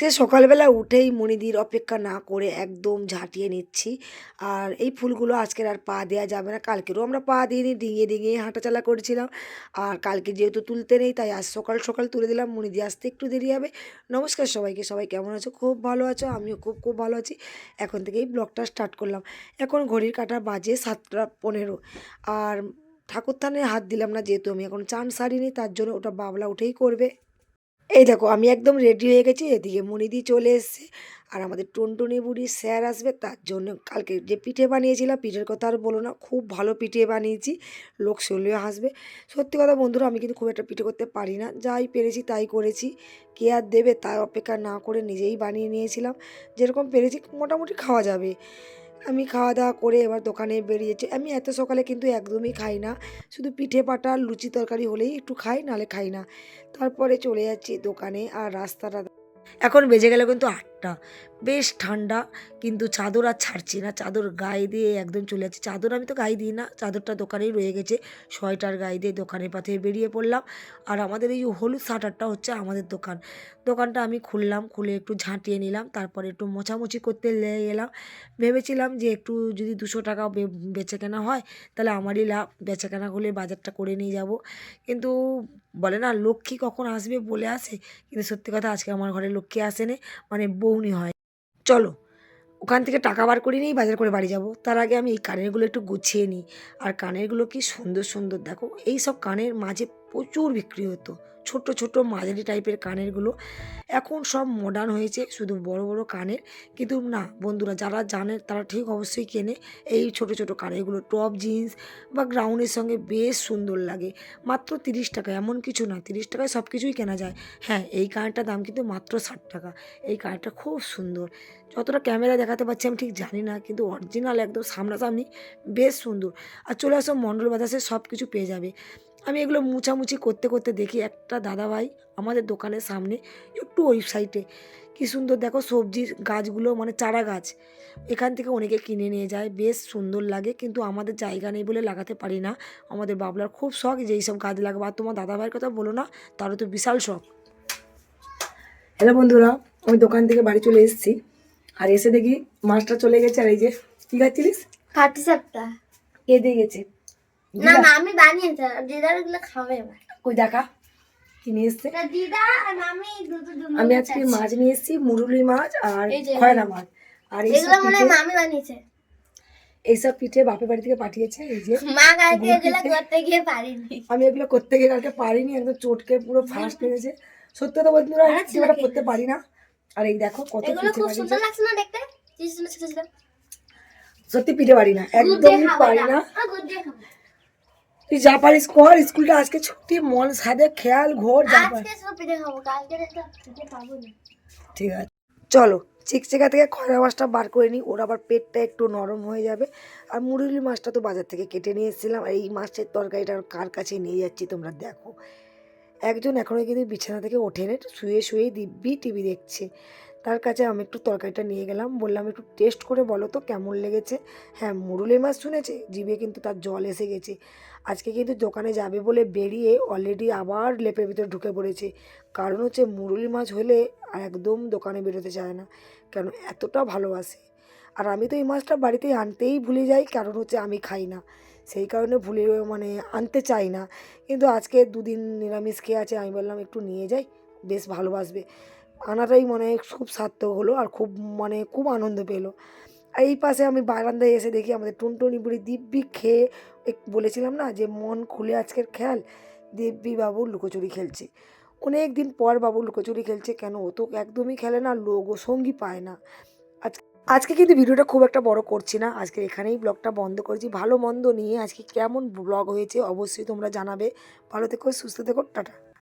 সে সকালবেলা উঠেই মণিদির অপেক্ষা না করে একদম ঝাঁটিয়ে নিচ্ছি। আর এই ফুলগুলো আজকের আর পা দেওয়া যাবে না, কালকেরও আমরা পা দিইনি, ডিঙিয়ে ডিঙিয়ে হাঁটাচালা করেছিলাম। আর কালকে যেহেতু তুলতে নেই, তাই আজ সকাল সকাল তুলে দিলাম মণিদি আসতে একটু দেরি হবে। নমস্কার সবাইকে, সবাই কেমন আছো? খুব ভালো আছো, আমিও খুব খুব ভালো আছি। এখন থেকেই ব্লগটা স্টার্ট করলাম। এখন ঘড়ির কাটা বাজে সাতটা পনেরো। আর ঠাকুর থানে হাত দিলাম না, যেহেতু আমি এখন চান সারিনি, তার জন্য ওটা বাবলা উঠেই করবে। এই দেখো, আমি একদম রেডি হয়ে গেছি, এদিকে মনিদি চলে এসছে। আর আমাদের টুনটুনি বুড়ি স্যার আসবে, তার জন্য কালকে যে পিঠে বানিয়েছিলাম, পিঠের কথা আর বলো না, খুব ভালো পিঠে বানিয়েছি, লোক শুনলেও হাসবে। সত্যি কথা বন্ধুরা, আমি কিন্তু খুব একটা পিঠে করতে পারি না, যাই পেরেছি তাই করেছি, কে আর দেবে তার অপেক্ষা না করে নিজেই বানিয়ে নিয়েছিলাম, যেরকম পেরেছি, মোটামুটি খাওয়া যাবে। আমি খাওয়া দাওয়া করে এবার দোকানে বেরিয়েছি। আমি এত সকালে কিন্তু একদমই খাই না। শুধু পিঠে পাটা লুচি তরকারি হলেই একটু খাই নালে খাই না। তারপরে চলে যাচ্ছি দোকানে আর রাস্তাটা এখন বেজে গেলে কিন্তু আটটা বেশ ঠান্ডা, কিন্তু চাদর আর ছাড়ছি না। চাদর গায়ে দিয়ে একদম চলে যাচ্ছি। চাদর আমি তো গায়ে দিই না। চাদরটা দোকানেই রয়ে গেছে। সোয়েটার গায়ে দিয়ে দোকানের পাথে বেরিয়ে পড়লাম। আর আমাদের এই হলুদ শাটারটা হচ্ছে আমাদের দোকান। দোকানটা আমি খুললাম, খুলে একটু ঝাঁটিয়ে নিলাম, তারপরে একটু মোছামুছি করতে লেগে গেলাম ভেবেছিলাম যে একটু যদি দুশো টাকা বেচে কেনা হয়, তাহলে আমারই লাভ। বেচা কেনা হলে বাজারটা করে নিয়ে যাব। কিন্তু বলে না, লক্ষ্মী কখন আসবে বলে আসে। কিন্তু সত্যি কথা আজকে আমার ঘরে লক্ষ্মী আসেনি। মানে বৌনি হয়। চলো, ওখান থেকে টাকা বার করে নিয়েই বাজার করে বাড়ি যাব। তার আগে আমি এই কানেরগুলো একটু গুছিয়ে নিই। আর কানেরগুলো কি সুন্দর সুন্দর, দেখো, এই সব কানের মাঝে প্রচুর বিক্রি হতো। ছোট ছোট মাঝারি টাইপের কানেরগুলো। এখন সব মডার্ন হয়েছে, শুধু বড় বড় কানের। কিন্তু না, বন্ধুরা, যারা জানে তারা ঠিক অবশ্যই কেনে এই ছোট ছোট কানেরগুলো। টপ জিন্স বা গ্রাউন্ডের সঙ্গে বেশ সুন্দর লাগে। মাত্র তিরিশ টাকা, এমন কিছু না। তিরিশ টাকায় সব কিছুই কেনা যায়। হ্যাঁ এই কানেরটার দাম কিন্তু মাত্র ষাট টাকা। এই কানেরটা খুব সুন্দর। যতটা ক্যামেরা দেখাতে পারছি আমি ঠিক জানি না, কিন্তু অরিজিনাল একদম সামনাসামনি বেশ সুন্দর। আর চলে আসো মণ্ডল বাতাসে সব কিছু পেয়ে যাবে। আমি এগুলো মুছামুছি করতে করতে দেখি একটা দাদাভাই আমাদের দোকানের সামনে একটু ওই সাইডে কী সুন্দর দেখো সবজির গাছগুলো মানে চারা গাছ। এখান থেকে অনেকে কিনে নিয়ে যায় বেশ সুন্দর লাগে। কিন্তু আমাদের জায়গা নেই বলে লাগাতে পারি না। আমাদের বাবলার খুব শখ যে এইসব গাছ লাগাবো। আর তোমার দাদাভাইয়ের কথা বলো না তারও তো বিশাল শখ। হ্যালো বন্ধুরা আমি দোকান থেকে বাড়ি চলে এসেছি। আর এসে দেখি মাছটা চলে গেছে আর এই যে কী খাচ্ছিলিস? কাটি সাপটা কে দিয়ে গেছে। না না আমি বানিয়েছি দিদারগুলো খাবে কই দেখা? কি নিয়ে এসছে? দিদা আর আমি আজকে মাছ নিয়ে এসেছি মুরুলি মাছ আর খয়রা মাছ। আর এগুলো মনে হয় মামি বানিয়েছে। এইসব পিঠে বাপের বাড়ি থেকে পাঠিয়েছে এই যে মা কালকে এগুলো করতে গিয়ে পারিনি। আমি এগুলো করতে গিয়ে কালকে পারিনি একদম চটকে পুরো ফার্স্ট লেগেছে সত্যি বন্ধুরা পিঠেটা করতে পারি না। আর এই দেখো কত এগুলো খুব সুন্দর লাগছে না দেখতে? সত্যি পিঠে পারি না একদমই পারি না। তুই যা পারিস কর স্কুলটা আজকে ছুটি মন সাদে খেয়াল ঘোর যা আজকে কালকে না। ঠিক আছে। চলো চিকচিকা থেকে খয়রা মাছটা বার করে নিই ওর আবার পেটটা একটু নরম হয়ে যাবে। আর মুরুলি মাছটা তো বাজার থেকে কেটে নিয়ে এসেছিলাম আর এই মাছের তরকারিটা কার কাছে নিয়ে যাচ্ছি তোমরা দেখো। একজন এখনও কিন্তু বিছানা থেকে ওঠেনি শুয়ে শুয়ে দিব্যি টিভি দেখছে। তার কাছে আমি একটু তরকারিটা নিয়ে গেলাম। বললাম, একটু টেস্ট করে বলো তো, কেমন লেগেছে? হ্যাঁ মুরুলি মাছ শুনেছে, জিভে কিন্তু তার জল এসে গেছে। আজকে কিন্তু দোকানে যাবে বলে বেরিয়ে অলরেডি আবার লেপের ভিতরে ঢুকে পড়েছে। কারণ হচ্ছে মুরুলি মাছ হলে একদম দোকানে বেরোতে চায় না, কেন এতটা ভালোবাসে। আর আমি তো এই মাছটা বাড়িতে আনতেই ভুলে যাই, কারণ হচ্ছে আমি খাই না। সেই কারণে ভুলে মানে আনতে চাই না। কিন্তু আজকে দুদিন নিরামিষ খেয়ে আছে, আমি বললাম একটু নিয়ে যাই, বেশ ভালোবাসবে। আনাটাই মানে খুব সার্থক হলো আর খুব মানে খুব আনন্দ পেল। আর এই পাশে আমি বারান্দায় এসে দেখি আমাদের টুনটুনি বুড়ি দিব্যি খেয়ে বলেছিলাম না যে, মন খুলে আজকের খেয়াল, দিব্যি বাবু লুকোচুরি খেলছে। অনেক দিন পর বাবু লুকোচুরি খেলছে, কেন ও তো একদমই খেলে না ও সঙ্গী পায় না। আজ- আজকে কিন্তু ভিডিওটা খুব একটা বড় করছি না, আজকে এখানেই ব্লগটা বন্ধ করেছি। ভালো মন্দ নিয়ে আজকে কেমন ব্লগ হয়েছে অবশ্যই তোমরা জানাবে। ভালো থেকো, সুস্থ থেকো, টাটা।